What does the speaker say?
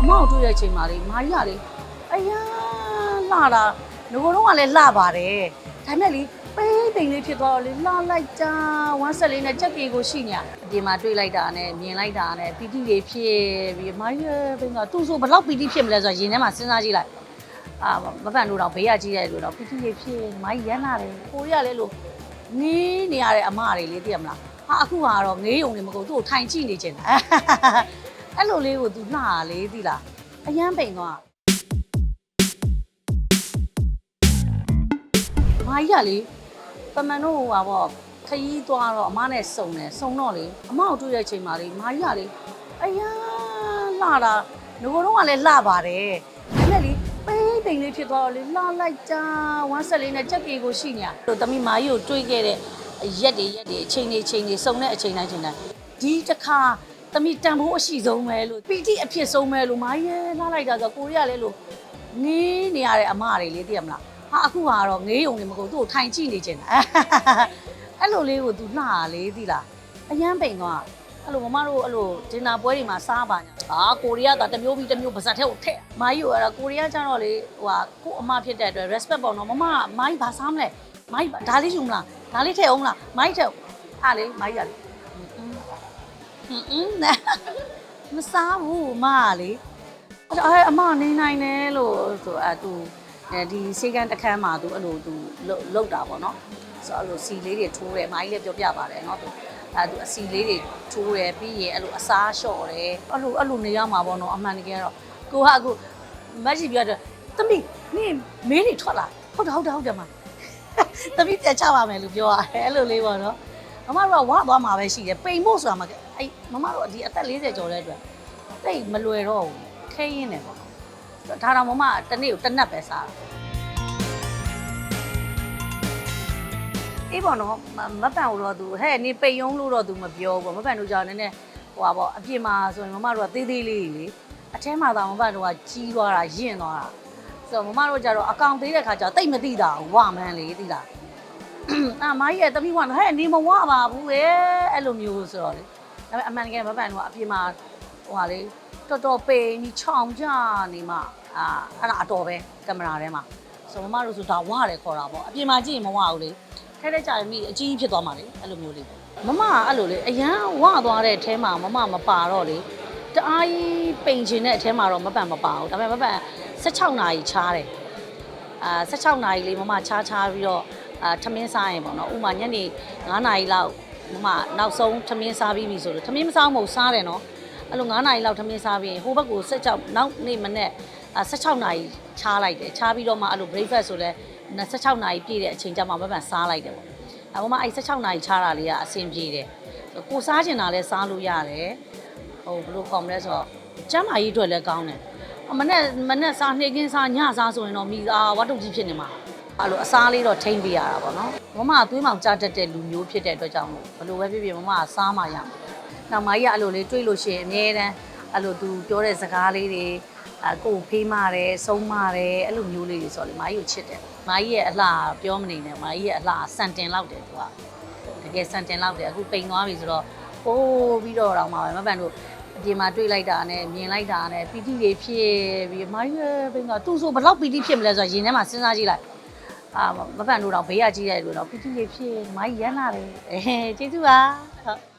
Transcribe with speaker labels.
Speaker 1: အမောက်တွေ့တဲ့အချိန်မှာလေမာကြီးကလေအယားလှတာငကိုတော့ကလည်းလှပါတယ်ဒါနဲ့လေပိတ်ပိန်လေးဖြစ်သွားတော့လေလှလိုက်တာဝမ်းဆက်လေးနဲ့ချက်ပြေကိုရှိနေရအပြင်မှာတွေ့လိုက်တာနဲ့မြင်လိုက်တာနဲ့ပီတိလေးဖြစ်ပြီးမာကြီးရဲ့ဘင်းကသူ့ဆိုဘလောက်ပီတိဖြစ်မလဲဆိုတော့ရင်ထဲမှာစဉ်းစားကြည့်လိုက်အာမပန်တို့တော့ဘေးကကြည့်ရလို့တော့ပီတိလေးဖြစ်မာကြီးရမ်းလာတယ်ကိုရီးကလည်းလို့ငေးနေရတဲ့အမတွေလေးသိရမလားဟာအခုကတော့ငေးုံနေမကုန်သူ့ကိုထိုင်ကြည့်နေချင်တာ အဲ့လိုလေးကို तू လှတာလေးသိလားအရန်ပိန်သွားမာကြီးကလေပမန်တို့ဟိုပါပေါ့ခရီးသွားတော့အမနဲ့စုံတယ်စုံတော့လေအမကိုတွေ့တဲ့အချိန်မှာလေမာကြီးကလေအရန်လှတာငကိုတော့ကလည်းလှပါတယ်ဒါနဲ့လေပိတ်ပိန်လေးဖြစ်သွားတော့လေလှလိုက်တာဝမ်းဆက်လေးနဲ့ချက်ပြေကိုရှိနေရတို့တမိမာကြီးကိုတွေ့ခဲ့တဲ့ရက်တွေရက်တွေအချိန်တွေအချိန်တွေစုံတဲ့အချိန်တိုင်းချိန်တိုင်းဒီတစ်ခါ တမိတန်ဖိုးအရှိဆုံးပဲလို့ပီတိအဖြစ်ဆုံးပဲလို့မာရဲလာလိုက်တာဆိုကိုရီးယားလဲလို့ငေးနေရတဲ့အမတွေလေးသိရမလားဟာအခုကတော့ငေးုံနေမကုန်သူ့ကိုထိုင်ကြည့်နေချင်တာအဲ့လိုလေးကို तू လှတာလေးသိလားအရန်ပိန်သွားအဲ့လိုမမတို့အဲ့လိုဒင်နာပွဲတွေမှာစားပါညာအာကိုရီးယားကတစ်မျိုးပြီးတစ်မျိုးပါဇက်ထဲကိုထည့်မာကြီးကအဲ့ဒါကိုရီးယားကျတော့လေဟိုဟာကို့အမဖြစ်တဲ့အတွက် respect ပေါ့နော်မမမာကြီးဘာစားမလဲမာကြီးဒါလေးယူမလားဒါလေးထည့်အောင်လားမာကြီးထည့်အားလေမာကြီးကလေဟွန်းဟွန်းနဲ့ မစားဘူးမကလေအဲ့တော့အဲ့အမနေနိုင်တယ်လို့ဆိုအဲ့သူအဲဒီစေကန်တစ်ခန်းမှာသူအဲ့လိုသူလုတ်တာပေါ့နော်ဆိုအဲ့လိုစီလေးတွေထိုးတယ်မိုင်းလေးပြောပြပါတယ်နော်သူအဲ့သူအစီလေးတွေထိုးတယ်ပြီးရင်အဲ့လိုအစားလျှော့တယ်အဲ့လိုအဲ့လိုနေရမှာပေါ့နော်အမှန်တကယ်တော့ကိုကအခုမက်ကြီးပြောတယ်သမီးနင်မေးနေထွက်လာဟုတ်တယ်ဟုတ်တယ်ဟုတ်တယ်မသမီးပြန်ချပါမယ်လို့ပြောရတယ်အဲ့လိုလေးပေါ့နော်မမတို့ကဝါသွားမှာပဲရှိတယ်ပိန်ဖို့ဆိုတာမကအဲ့ မမတို့ကဒီအသက်40ကျော်တဲ့အတွက်တိတ်မလွယ်တော့ဘူးခဲရင်းတယ်ပေါ့ဒါတော့မမတနေ့ကိုတစ်နက်ပဲစားတာအေးပေါ့နော်မမပန်လို့တော့သူဟဲ့နေပိန်ယုံလို့တော့သူမပြောဘူးပေါ့မပန်တို့ကြောင့်နည်းနည်းဟိုပါပေါ့အပြင်မှာဆိုရင်မမတို့ကသေးသေးလေးလေအထဲမှာသာမပန်တို့ကကြီးသွားတာရင့်သွားတာဆိုတော့မမတို့ကြတော့အကောင်သေးတဲ့ခါကျတော့တိတ်မသိတာဘူးဝမန်းလေသိလားအာမကြီးရဲ့တမိကဟဲ့နေမဝပါဘူးလေအဲ့လိုမျိုးဆိုတော့လေ ဒါပေမဲ့အမှန်တကယ်မပန်တော့အပြင်မှာဟိုဟာလေတော်တော်ပိန်ကြီးချောင်ကြနေမှအာအဲ့ဒါအတော်ပဲကင်မရာထဲမှာဆိုမမတို့ဆိုဒါဝရတယ်ခေါ်တာပေါ့အပြင်မှာကြည့်ရင်မဝဘူးလေထဲထဲကြာရင်မိအကြီးကြီးဖြစ်သွားမှာလေအဲ့လိုမျိုးလေးပေါ့မမကအဲ့လိုလေအရန်ဝသွားတဲ့အထဲမှာမမမပါတော့လေတအားကြီးပိန်ချင်တဲ့အထဲမှာတော့မပန်မပါဘူးဒါပေမဲ့မပန်16နာရီချားတယ်အာ16နာရီလေးမမချားချားပြီးတော့အာထမင်းစားရင်ပေါ့နော်ဥမာညနေ9နာရီလောက် မမနောက်ဆုံးထမင်းစားပြီးပြီဆိုတော့ထမင်းမစားမဟုတ်စားတယ်နော်အဲ့လို9နာရီလောက်ထမင်းစားပြီးရင်ဟိုဘက်ကို16နောက်နေ့မနေ့အာ16နာရီချားလိုက်တယ်ချားပြီးတော့မှအဲ့လို breakfast ဆိုလဲ16နာရီပြည့်တဲ့အချိန်ကျမှမပန်စားလိုက်တယ်ပေါ့အဲ့မမအဲ့16နာရီချားတာလေးကအဆင်ပြေတယ်ကိုစားချင်တာလဲစားလို့ရတယ်ဟိုဘယ်လိုခေါ်မလဲဆိုတော့ကျမ်းမာရေးအတွက်လည်းကောင်းတယ်အမနဲ့မနဲ့စားနှိမ့်ခင်းစားညစားဆိုရင်တော့မိသားဝတ်တုတ်ကြီးဖြစ်နေမှာ အဲ့လိုအစားလေးတော့ထိမ့်ပေးရတာပေါ့နော်မမကသွေးမောင်ကြားတတ်တဲ့လူမျိုးဖြစ်တဲ့အတွက်ကြောင့်မို့ဘယ်လိုပဲဖြစ်ဖြစ်မမကစားမှရမှာနောက်မကြီးကအဲ့လိုလေးတွေးလို့ရှိရင်အမြဲတမ်းအဲ့လိုသူပြောတဲ့စကားလေးတွေအကိုဖေးမာတယ်ဆုံးမာတယ်အဲ့လိုမျိုးလေးတွေဆိုတော့လေမကြီးကိုချစ်တယ်မကြီးရဲ့အလှပြောမနေနဲ့မကြီးရဲ့အလှစံတင်လောက်တယ်သူကတကယ်စံတင်လောက်တယ်အခုပိန်သွားပြီဆိုတော့ပိုးပြီးတော့တော့မှာပဲမပန်တို့အပြင်မှာတွေ့လိုက်တာနဲ့မြင်လိုက်တာနဲ့ပီတိတွေဖြစ်ပြီးမိုင်းရဲဘင်းကသူ့ဆိုဘလောက်ပီတိဖြစ်မလဲဆိုတော့ရင်ထဲမှာစဉ်းစားကြည့်လိုက် အာမပန်တို့တော့ဘေးကကြည့်ရတယ်လို့တော့ပီတိတွေဖြစ်မိုင်းရမ်းလာတယ်အဲကျေးဇူးပါဟုတ်